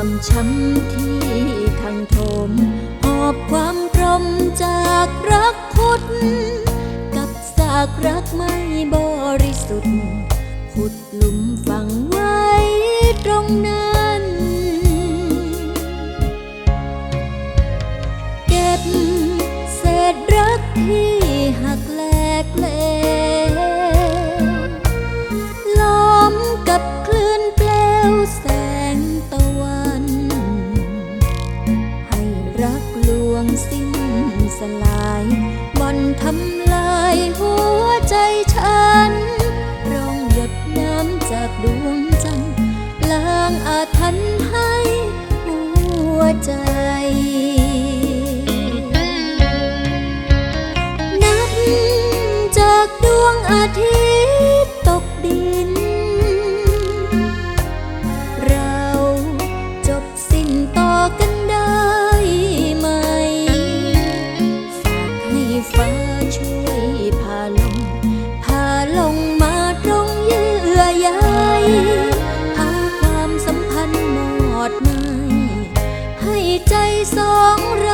ความช้ำที่ทังทมหอบความกรมจากรักคุดกับสากรักไม่บริสุทธิ์ขุดหลุมฝังไว้ตรงนั้น สิ้นสลายบ่อนทำลายหัวใจฉันรองหยดน้ำจากดวงจันทร์ล้างอาถรรพ์ให้หัวใจนับจากดวงอาทิตย์ตกดิน ลงมาตรงเยื่อใยพาความสัมพันธ์หมดไม่ให้ใจสองร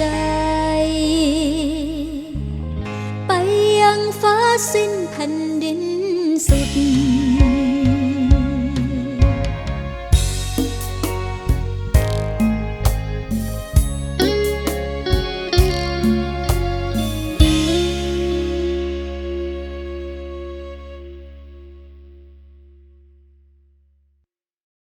จ ไปยังฟ้าสิ้นแผ่นดินสุด